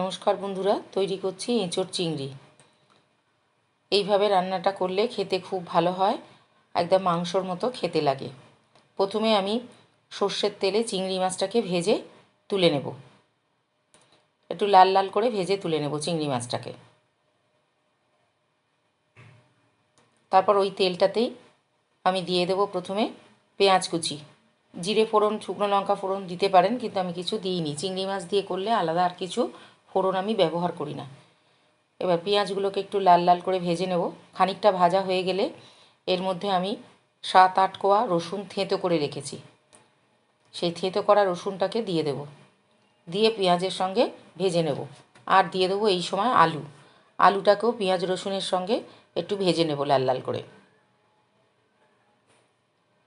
নমস্কার বন্ধুরা, তৈরি করছি এঁচোড় চিংড়ি। এইভাবে রান্নাটা করলে খেতে খুব ভালো হয়, একদম মাংসর মতো খেতে লাগে। প্রথমে আমি সর্ষের তেলে চিংড়ি মাছটাকে ভেজে তুলে নেব। একটু লাল লাল করে ভেজে তুলে নেব চিংড়ি মাছটাকে। তারপর ওই তেলটাতেই আমি দিয়ে দেবো প্রথমে পেঁয়াজ কুচি। জিরে ফোড়ন, শুকনো লঙ্কা ফোড়ন দিতে পারেন, কিন্তু আমি কিছু দিইনি। চিংড়ি মাছ দিয়ে করলে আলাদা আর কিছু ফোড়ন আমি ব্যবহার করি না। এবার পেঁয়াজগুলোকে একটু লাল লাল করে ভেজে নেব। খানিকটা ভাজা হয়ে গেলে এর মধ্যে আমি সাত আট কোয়া রসুন থেঁতো করে রেখেছি। সেই থেঁতো করা রসুনটাকে দিয়ে দেব। দিয়ে পেঁয়াজের সঙ্গে ভেজে নেব। আর দিয়ে দেবো এই সময় আলু। আলুটাকেও পেঁয়াজ রসুনের সঙ্গে একটু ভেজে নেব লাল লাল করে।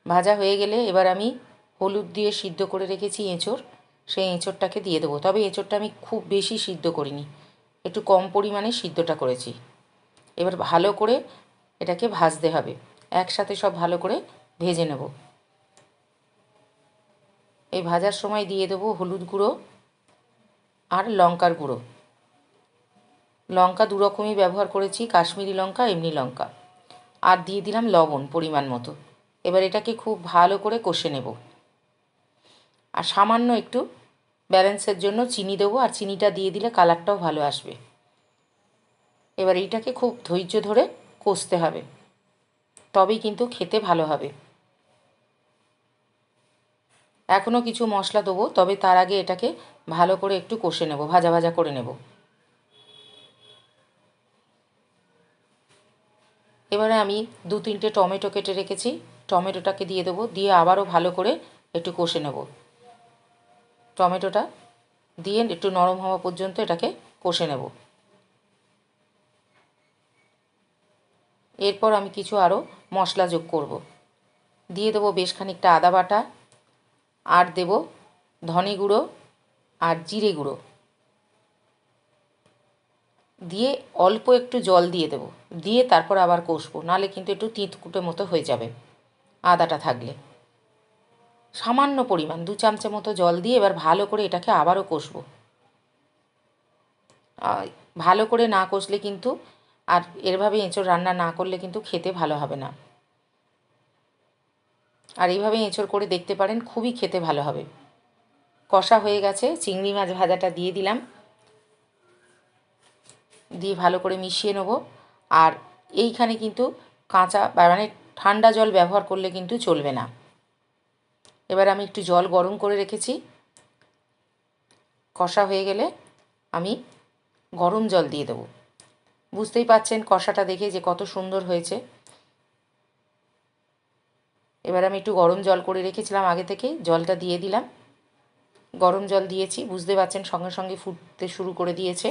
ভাজা হয়ে গেলে এবার আমি হলুদ দিয়ে সিদ্ধ করে রেখেছি এঁচোড়। সেই এঁচোড়টাকে দিয়ে দেবো। তবে এঁচোড়টা আমি খুব বেশি সিদ্ধ করিনি। একটু কম পরিমাণে সিদ্ধটা করেছি। এবার ভালো করে এটাকে ভাজতে হবে। একসাথে সব ভালো করে ভেজে নেব। এই ভাজার সময় দিয়ে দেবো হলুদ গুঁড়ো আর লঙ্কার গুঁড়ো। লঙ্কা দুরকমই ব্যবহার করেছি, কাশ্মীরি লঙ্কা, এমনি লঙ্কা। আর দিয়ে দিলাম লবণ পরিমাণ মতো। এবার এটাকে খুব ভালো করে কষে নেব। আর সামান্য একটু ব্যালেন্সের জন্য চিনি দেবো আর চিনিটা দিয়ে দিলে কালারটাও ভালো আসবে। এবার এইটাকে খুব ধৈর্য ধরে কষতে হবে। তবেই কিন্তু খেতে ভালো হবে। এখনও কিছু মশলা দেবো, তবে তার আগে এটাকে ভালো করে একটু কষে নেব, ভাজা ভাজা করে নেব। এবারে আমি দু তিনটে টমেটো কেটে রেখেছি, টমেটোটাকে দিয়ে দেবো, দিয়ে আবারও ভালো করে একটু কষে নেব। টমেটোটা দিয়ে একটু নরম হওয়া পর্যন্ত এটাকে কষে নেব। এরপর আমি কিছু আরও মশলা যোগ করব। দিয়ে দেবো বেশ খানিকটা আদা বাটা, আর দেব ধনে গুঁড়ো আর জিরে গুঁড়ো। দিয়ে অল্প একটু জল দিয়ে দেবো। দিয়ে তারপর আবার কষবো নাহলে কিন্তু একটু তিঁতকুটে মতো হয়ে যাবে আদাটা থাকলে। সামান্য পরিমাণ, দু চামচের মতো জল দিয়ে এবার ভালো করে এটাকে আবারও কষবো। ভালো করে না কষলে কিন্তু আর এরভাবে এঁচোড় রান্না না করলে কিন্তু খেতে ভালো হবে না। আর এইভাবে এঁচোড় করে দেখতে পারেন, খুবই খেতে ভালো হবে। কষা হয়ে গেছে, চিংড়ি মাছ ভাজাটা দিয়ে দিলাম। দিয়ে ভালো করে মিশিয়ে নেব। আর এইখানে কিন্তু কাঁচা মানে ঠান্ডা জল ব্যবহার করলে কিন্তু চলবে না। এবার আমি একটু জল গরম করে রেখেছি। কষা হয়ে গেলে আমি গরম জল দিয়ে দেবো। বুঝতেই পাচ্ছেন কষাটা দেখে যে কত সুন্দর হয়েছে। এবার আমি একটু গরম জল করে রেখেছিলাম আগে থেকে, জলটা দিয়ে দিলাম। গরম জল দিয়েছি, বুঝতে পারছেন সঙ্গে সঙ্গে ফুটতে শুরু করে দিয়েছে।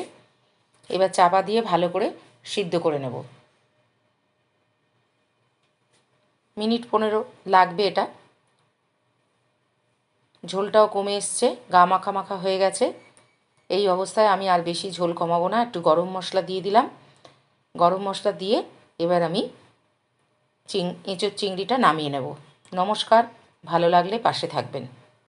এবার চাপা দিয়ে ভালো করে সিদ্ধ করে নেব। মিনিট পনেরো লাগবে এটা। ঝোলটাও কমে এসছে, গা মাখা মাখা হয়ে গেছে। এই অবস্থায় আমি আর বেশি ঝোল কমাবো না, একটু গরম মশলা দিয়ে দিলাম। গরম মশলা দিয়ে এবার আমি চিং এঁচোর চিংড়িটা নামিয়ে নেব। নমস্কার, ভালো লাগলে পাশে থাকবেন।